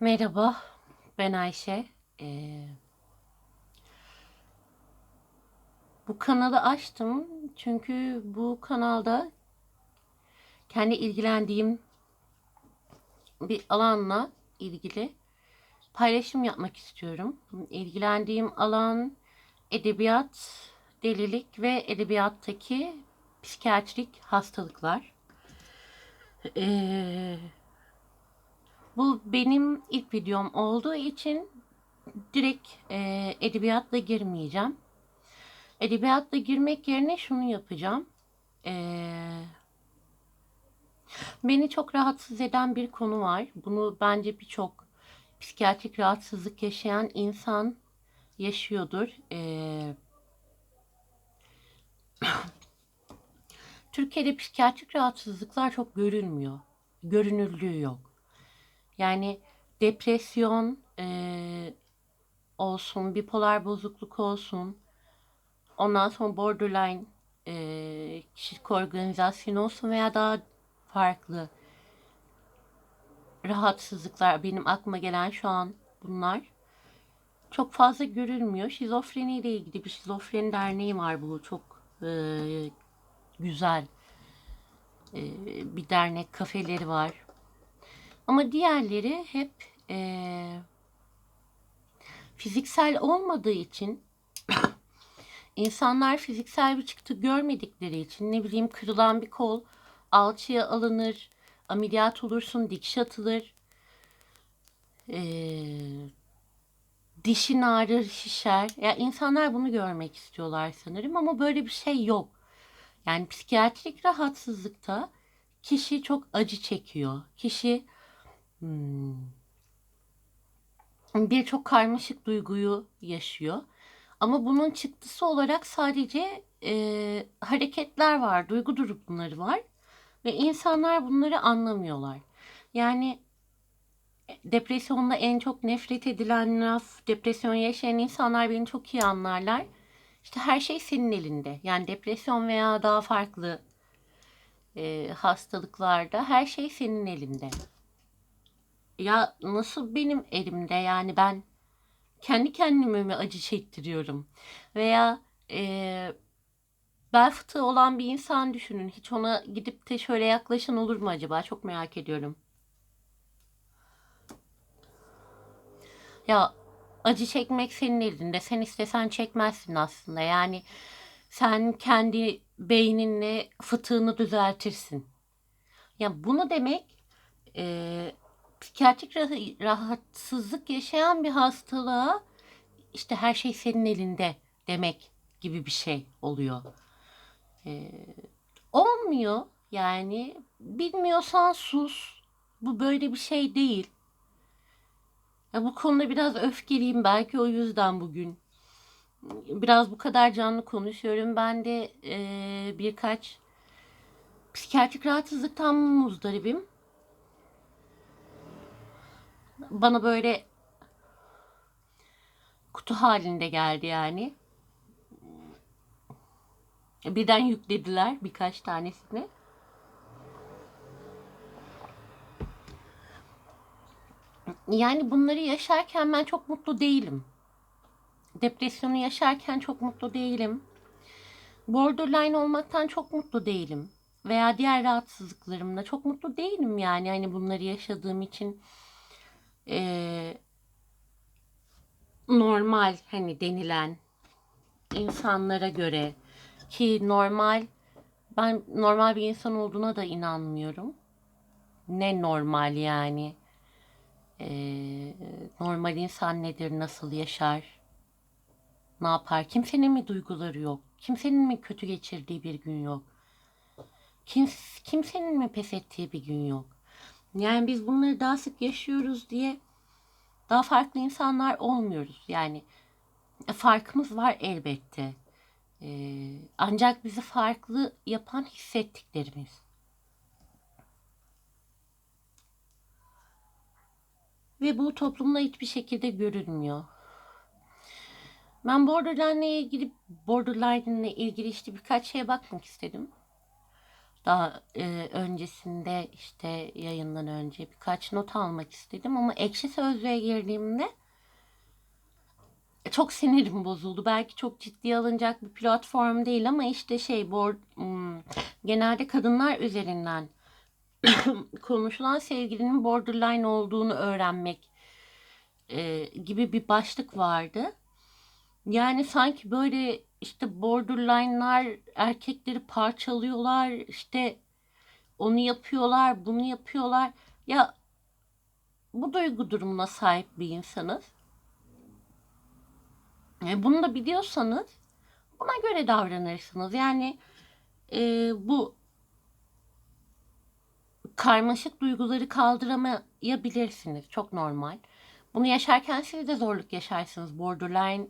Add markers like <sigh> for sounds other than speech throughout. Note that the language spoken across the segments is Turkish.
Merhaba, ben Ayşe. Ee, bu kanalı açtım çünkü bu kanalda kendi ilgilendiğim bir alanla ilgili paylaşım yapmak istiyorum. İlgilendiğim alan edebiyat, delilik ve edebiyattaki psikiyatrik hastalıklar. Ee, bu benim ilk videom olduğu için direkt e, edebiyatla girmeyeceğim. Edebiyatla girmek yerine şunu yapacağım. Ee, beni çok rahatsız eden bir konu var. Bunu bence birçok psikiyatrik rahatsızlık yaşayan insan yaşıyordur. Ee, Türkiye'de psikiyatrik rahatsızlıklar çok görülmüyor. Görünürlüğü yok. Yani depresyon e, olsun, bipolar bozukluk olsun, ondan sonra borderline e, kişilik organizasyonu olsun veya daha farklı rahatsızlıklar benim aklıma gelen şu an bunlar çok fazla görülmüyor. Şizofreni ile ilgili bir şizofreni derneği var bu çok e, güzel e, bir dernek kafeleri var. Ama diğerleri hep e, fiziksel olmadığı için <coughs> insanlar fiziksel bir çıktı görmedikleri için ne bileyim kırılan bir kol alçıya alınır, ameliyat olursun, dikiş atılır, e, dişin ağrır, şişer. Ya yani insanlar bunu görmek istiyorlar sanırım ama böyle bir şey yok. Yani psikiyatrik rahatsızlıkta kişi çok acı çekiyor. Kişi hmm, birçok karmaşık duyguyu yaşıyor. Ama bunun çıktısı olarak sadece e, hareketler var, duygu durumları var ve insanlar bunları anlamıyorlar. Yani depresyonda en çok nefret edilen laf, depresyon yaşayan insanlar beni çok iyi anlarlar. İşte her şey senin elinde. Yani depresyon veya daha farklı e, hastalıklarda her şey senin elinde. Ya nasıl benim elimde? Yani ben kendi kendime mi acı çektiriyorum? Veya e, bel fıtığı olan bir insan düşünün. Hiç ona gidip de şöyle yaklaşan olur mu acaba? Çok merak ediyorum. Ya acı çekmek senin elinde. Sen istesen çekmezsin aslında. Yani sen kendi beyninle fıtığını düzeltirsin. Ya bunu demek e, psikiyatrik rahatsızlık yaşayan bir hastalığa işte her şey senin elinde demek gibi bir şey oluyor. E, olmuyor yani bilmiyorsan sus. Bu böyle bir şey değil. Ya bu konuda biraz öfkeliyim belki o yüzden bugün. Biraz bu kadar canlı konuşuyorum. Ben de e, birkaç psikiyatrik rahatsızlıktan muzdaribim. Bana böyle kutu halinde geldi yani. Birden yüklediler birkaç tanesini. Yani bunları yaşarken ben çok mutlu değilim. Depresyonu yaşarken çok mutlu değilim. Borderline olmaktan çok mutlu değilim. Veya diğer rahatsızlıklarımda çok mutlu değilim yani. Hani bunları yaşadığım için e, normal hani denilen insanlara göre ki normal ben normal bir insan olduğuna da inanmıyorum. Ne normal yani? Ee, normal insan nedir, nasıl yaşar, ne yapar? Kimsenin mi duyguları yok? Kimsenin mi kötü geçirdiği bir gün yok? Kim, kimsenin mi pes ettiği bir gün yok? Yani biz bunları daha sık yaşıyoruz diye daha farklı insanlar olmuyoruz. Yani e, farkımız var elbette. Ee, ancak bizi farklı yapan hissettiklerimiz. Ve bu toplumda hiçbir şekilde görülmüyor. Ben borderline ile ilgili borderline ile ilgili işte birkaç şeye bakmak istedim. Daha e, öncesinde işte yayından önce birkaç not almak istedim ama ekşi sözlüğe girdiğimde çok sinirim <laughs> bozuldu. Belki çok ciddiye alınacak bir platform değil ama işte şey board, hmm, genelde kadınlar üzerinden <coughs> konuşulan sevgilinin borderline olduğunu öğrenmek e, gibi bir başlık vardı. Yani sanki böyle işte borderline'lar erkekleri parçalıyorlar, işte onu yapıyorlar, bunu yapıyorlar. Ya bu duygu durumuna sahip bir insanız. E, bunu da biliyorsanız buna göre davranırsınız. Yani e, bu karmaşık duyguları kaldıramayabilirsiniz. Çok normal. Bunu yaşarken siz de zorluk yaşarsınız. Borderline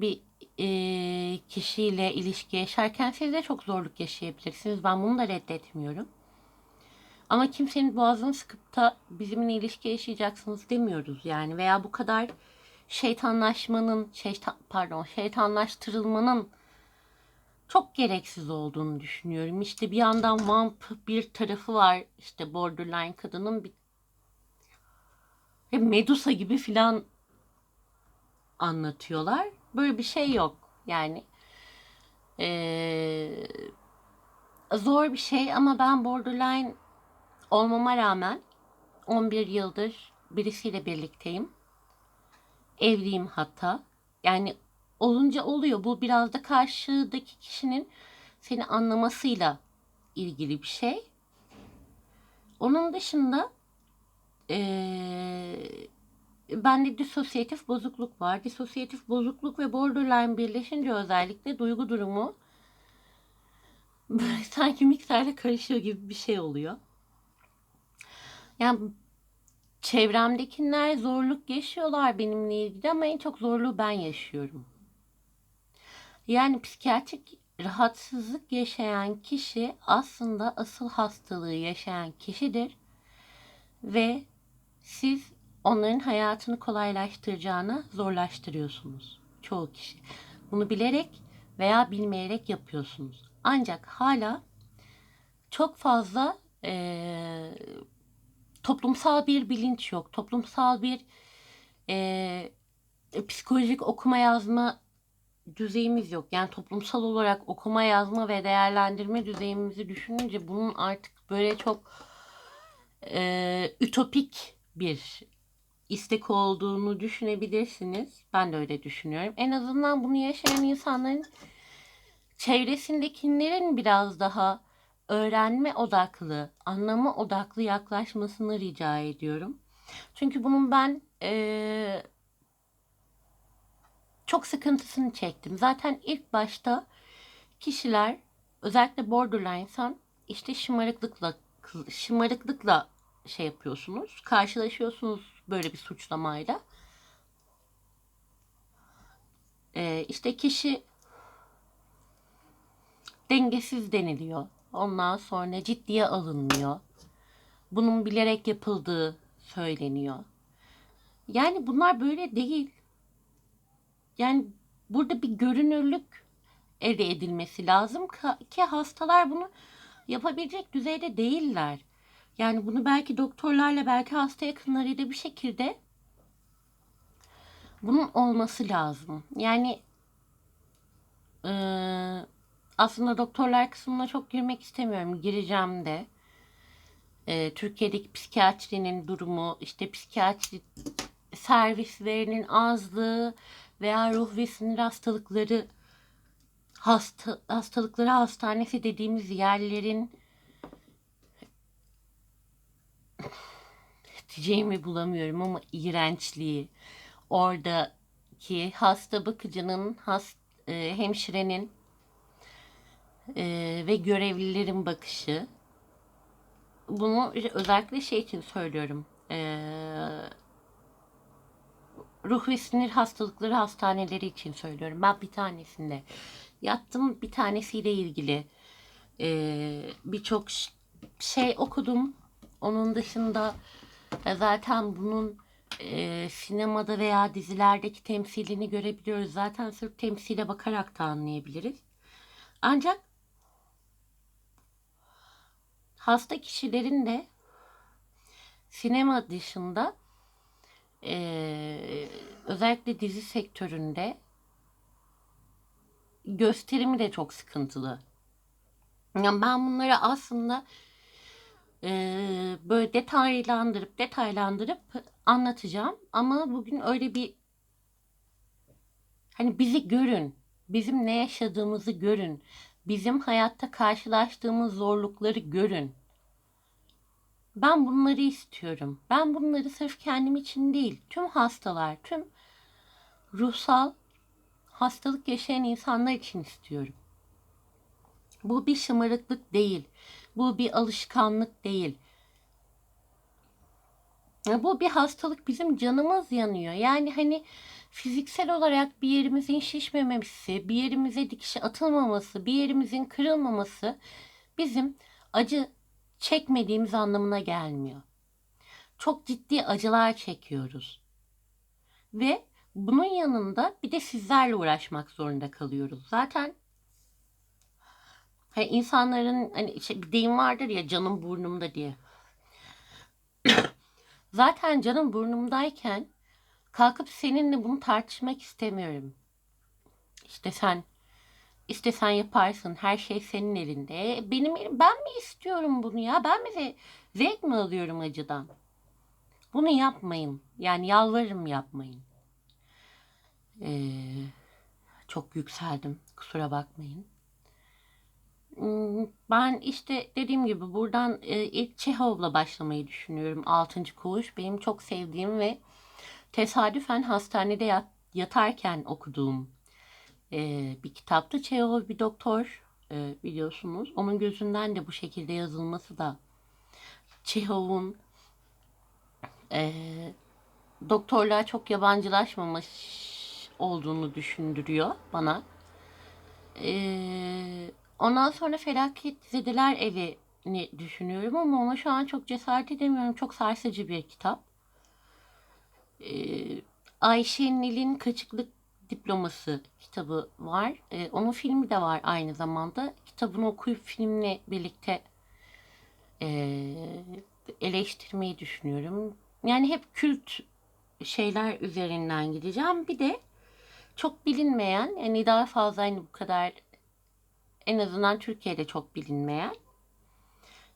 bir e, kişiyle ilişki yaşarken siz de çok zorluk yaşayabilirsiniz. Ben bunu da reddetmiyorum. Ama kimsenin boğazını sıkıp da bizimle ilişki yaşayacaksınız demiyoruz yani. Veya bu kadar şeytanlaşmanın, şeytan, pardon şeytanlaştırılmanın çok gereksiz olduğunu düşünüyorum. İşte bir yandan vamp bir tarafı var. İşte borderline kadının bir Medusa gibi filan anlatıyorlar. Böyle bir şey yok. Yani ee, zor bir şey ama ben borderline olmama rağmen 11 yıldır birisiyle birlikteyim. Evliyim hatta. Yani olunca oluyor. Bu biraz da karşıdaki kişinin seni anlamasıyla ilgili bir şey. Onun dışında ee, bende disosyatif bozukluk var. Disosyatif bozukluk ve borderline birleşince özellikle duygu durumu <laughs> sanki miktarla karışıyor gibi bir şey oluyor. Yani çevremdekiler zorluk yaşıyorlar benimle ilgili ama en çok zorluğu ben yaşıyorum. Yani psikiyatrik rahatsızlık yaşayan kişi aslında asıl hastalığı yaşayan kişidir ve siz onların hayatını kolaylaştıracağına zorlaştırıyorsunuz. Çoğu kişi. Bunu bilerek veya bilmeyerek yapıyorsunuz. Ancak hala çok fazla e, toplumsal bir bilinç yok. Toplumsal bir e, psikolojik okuma yazma düzeyimiz yok. Yani toplumsal olarak okuma yazma ve değerlendirme düzeyimizi düşününce bunun artık böyle çok e, ütopik bir istek olduğunu düşünebilirsiniz. Ben de öyle düşünüyorum. En azından bunu yaşayan insanların çevresindekilerin biraz daha öğrenme odaklı, anlama odaklı yaklaşmasını rica ediyorum. Çünkü bunun ben e, çok sıkıntısını çektim. Zaten ilk başta kişiler özellikle borderline insan işte şımarıklıkla şımarıklıkla şey yapıyorsunuz. Karşılaşıyorsunuz böyle bir suçlamayla. Ee, işte kişi dengesiz deniliyor. Ondan sonra ciddiye alınmıyor. Bunun bilerek yapıldığı söyleniyor. Yani bunlar böyle değil. Yani burada bir görünürlük elde edilmesi lazım ki hastalar bunu yapabilecek düzeyde değiller. Yani bunu belki doktorlarla belki hasta yakınlarıyla bir şekilde bunun olması lazım. Yani e, aslında doktorlar kısmına çok girmek istemiyorum. Gireceğim de. E, Türkiye'deki psikiyatrinin durumu, işte psikiyatri servislerinin azlığı veya ruh ve sinir hastalıkları hasta, hastalıkları hastanesi dediğimiz yerlerin diyeceğimi bulamıyorum ama iğrençliği. Oradaki hasta bakıcının hast, e, hemşirenin e, ve görevlilerin bakışı. Bunu özellikle şey için söylüyorum e, ruh ve sinir hastalıkları hastaneleri için söylüyorum. Ben bir tanesinde yattım bir tanesiyle ilgili e, birçok şey okudum onun dışında e, zaten bunun e, sinemada veya dizilerdeki temsilini görebiliyoruz. Zaten sırf temsile bakarak da anlayabiliriz. Ancak hasta kişilerin de sinema dışında eee, özellikle dizi sektöründe gösterimi de çok sıkıntılı. Yani ben bunları aslında eee, böyle detaylandırıp detaylandırıp anlatacağım. Ama bugün öyle bir hani bizi görün, bizim ne yaşadığımızı görün, bizim hayatta karşılaştığımız zorlukları görün. Ben bunları istiyorum. Ben bunları sırf kendim için değil, tüm hastalar, tüm ruhsal hastalık yaşayan insanlar için istiyorum. Bu bir şımarıklık değil. Bu bir alışkanlık değil. Bu bir hastalık bizim canımız yanıyor. Yani hani fiziksel olarak bir yerimizin şişmemesi, bir yerimize dikiş atılmaması, bir yerimizin kırılmaması bizim acı çekmediğimiz anlamına gelmiyor. Çok ciddi acılar çekiyoruz. Ve bunun yanında bir de sizlerle uğraşmak zorunda kalıyoruz. Zaten hani insanların hani şey, bir deyim vardır ya canım burnumda diye. Zaten canım burnumdayken kalkıp seninle bunu tartışmak istemiyorum. İşte sen istesen yaparsın. Her şey senin elinde. Benim ben mi istiyorum bunu ya? Ben mi ze- zevk mi alıyorum acıdan? Bunu yapmayın. Yani yalvarırım yapmayın. Ee, çok yükseldim. Kusura bakmayın. Ben işte dediğim gibi buradan e, ilk Çehov'la başlamayı düşünüyorum. Altıncı Koğuş benim çok sevdiğim ve tesadüfen hastanede yat- yatarken okuduğum e, bir kitaptı. Çehov bir doktor e, biliyorsunuz. Onun gözünden de bu şekilde yazılması da Çehov'un e, doktorluğa çok yabancılaşmamış olduğunu düşündürüyor bana. Ee, ondan sonra Felaket Zedeler Evi'ni düşünüyorum ama ona şu an çok cesaret edemiyorum. Çok sarsıcı bir kitap. Ee, Ayşe Nil'in Kaçıklık Diploması kitabı var. Ee, onun filmi de var aynı zamanda. Kitabını okuyup filmle birlikte ee, eleştirmeyi düşünüyorum. Yani hep kült şeyler üzerinden gideceğim. Bir de çok bilinmeyen, yani daha fazla hani bu kadar en azından Türkiye'de çok bilinmeyen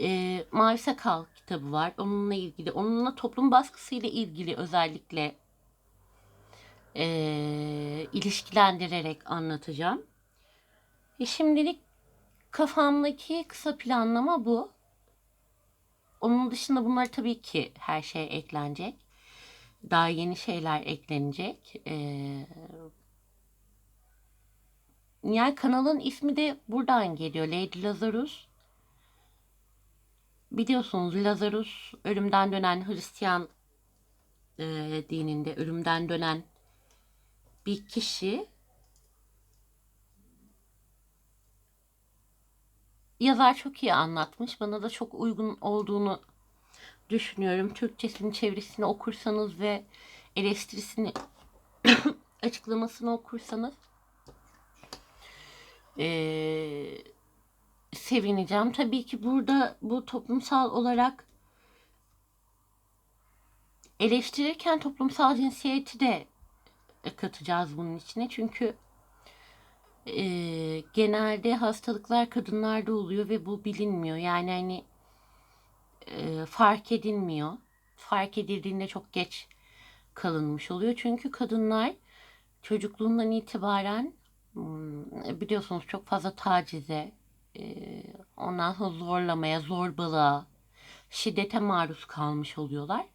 e, Mavi Sakal kitabı var. Onunla ilgili, onunla toplum baskısıyla ilgili özellikle e, ilişkilendirerek anlatacağım. E, şimdilik kafamdaki kısa planlama bu. Onun dışında bunlar tabii ki her şey eklenecek. Daha yeni şeyler eklenecek. Ee, yani kanalın ismi de buradan geliyor. Lady Lazarus. Biliyorsunuz Lazarus ölümden dönen Hristiyan e, dininde ölümden dönen bir kişi. Yazar çok iyi anlatmış. Bana da çok uygun olduğunu düşünüyorum. Türkçesini, çevirisini okursanız ve eleştirisini, <coughs> açıklamasını okursanız eee, sevineceğim. Tabii ki burada bu toplumsal olarak eleştirirken toplumsal cinsiyeti de katacağız bunun içine. Çünkü eee, genelde hastalıklar kadınlarda oluyor ve bu bilinmiyor. Yani hani e, fark edilmiyor. Fark edildiğinde çok geç kalınmış oluyor. Çünkü kadınlar çocukluğundan itibaren biliyorsunuz çok fazla tacize, e, ondan sonra zorlamaya, zorbalığa, şiddete maruz kalmış oluyorlar.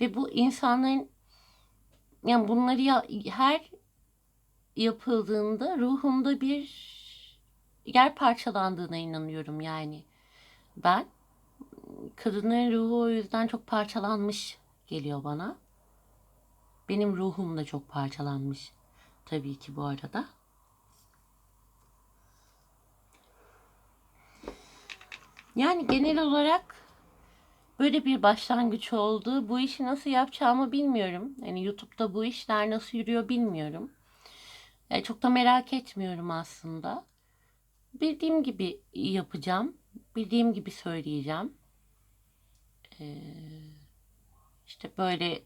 Ve bu insanların yani bunları ya, her yapıldığında ruhumda bir yer parçalandığına inanıyorum yani. Ben kadının ruhu o yüzden çok parçalanmış geliyor bana. Benim ruhum da çok parçalanmış tabii ki bu arada. Yani genel olarak böyle bir başlangıç oldu. Bu işi nasıl yapacağımı bilmiyorum. Yani YouTube'da bu işler nasıl yürüyor bilmiyorum. E, çok da merak etmiyorum aslında. Bildiğim gibi yapacağım. Bildiğim gibi söyleyeceğim. Ee, işte böyle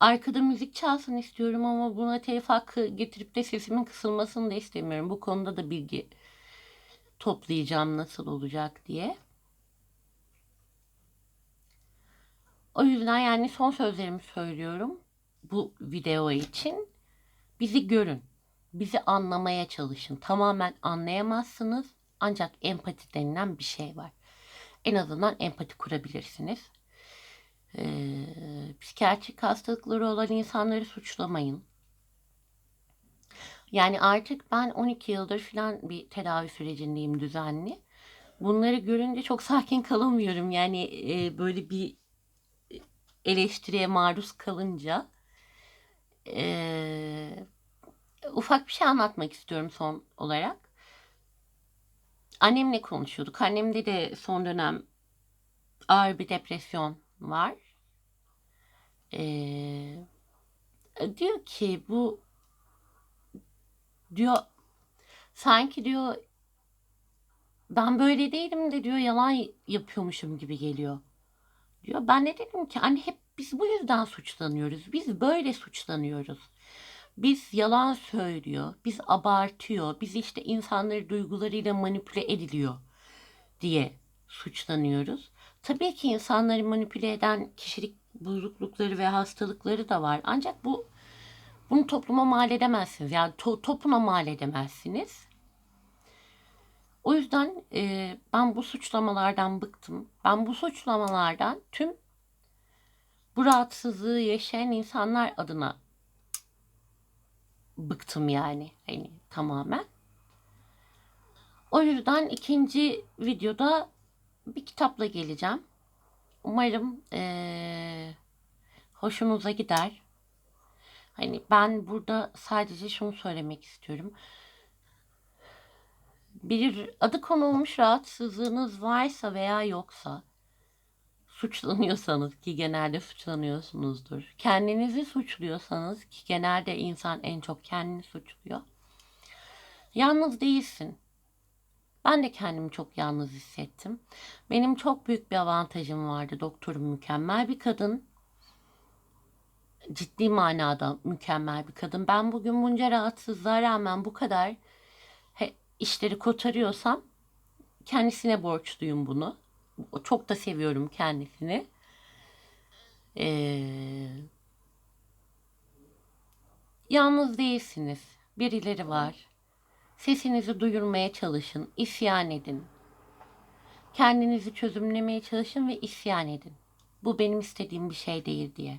arkada müzik çalsın istiyorum ama buna telif hakkı getirip de sesimin kısılmasını da istemiyorum. Bu konuda da bilgi toplayacağım nasıl olacak diye. O yüzden yani son sözlerimi söylüyorum bu video için. Bizi görün. Bizi anlamaya çalışın. Tamamen anlayamazsınız. Ancak empati denilen bir şey var. En azından empati kurabilirsiniz. Ee, psikiyatrik hastalıkları olan insanları suçlamayın. Yani artık ben 12 yıldır falan bir tedavi sürecindeyim düzenli. Bunları görünce çok sakin kalamıyorum. Yani e, böyle bir eleştiriye maruz kalınca e, ufak bir şey anlatmak istiyorum son olarak. Annemle konuşuyorduk. Annemde de son dönem ağır bir depresyon var. Ee, diyor ki bu diyor sanki diyor ben böyle değilim de diyor yalan yapıyormuşum gibi geliyor. Diyor ben de dedim ki anne hep biz bu yüzden suçlanıyoruz. Biz böyle suçlanıyoruz. Biz yalan söylüyor, biz abartıyor, biz işte insanları duygularıyla manipüle ediliyor diye suçlanıyoruz. Tabii ki insanları manipüle eden kişilik bozuklukları ve hastalıkları da var. Ancak bu bunu topluma mal edemezsiniz. Yani to, topluma mal edemezsiniz. O yüzden e, ben bu suçlamalardan bıktım. Ben bu suçlamalardan tüm bu rahatsızlığı yaşayan insanlar adına bıktım yani. Hani tamamen. O yüzden ikinci videoda bir kitapla geleceğim. Umarım ee, hoşunuza gider. Hani ben burada sadece şunu söylemek istiyorum. Bir adı konulmuş rahatsızlığınız varsa veya yoksa suçlanıyorsanız ki genelde suçlanıyorsunuzdur. Kendinizi suçluyorsanız ki genelde insan en çok kendini suçluyor. Yalnız değilsin. Ben de kendimi çok yalnız hissettim. Benim çok büyük bir avantajım vardı. Doktorum mükemmel bir kadın. Ciddi manada mükemmel bir kadın. Ben bugün bunca rahatsızlığa rağmen bu kadar işleri kotarıyorsam kendisine borçluyum bunu. Çok da seviyorum kendisini. Ee, yalnız değilsiniz. Birileri var. Sesinizi duyurmaya çalışın. isyan edin. Kendinizi çözümlemeye çalışın ve isyan edin. Bu benim istediğim bir şey değil diye.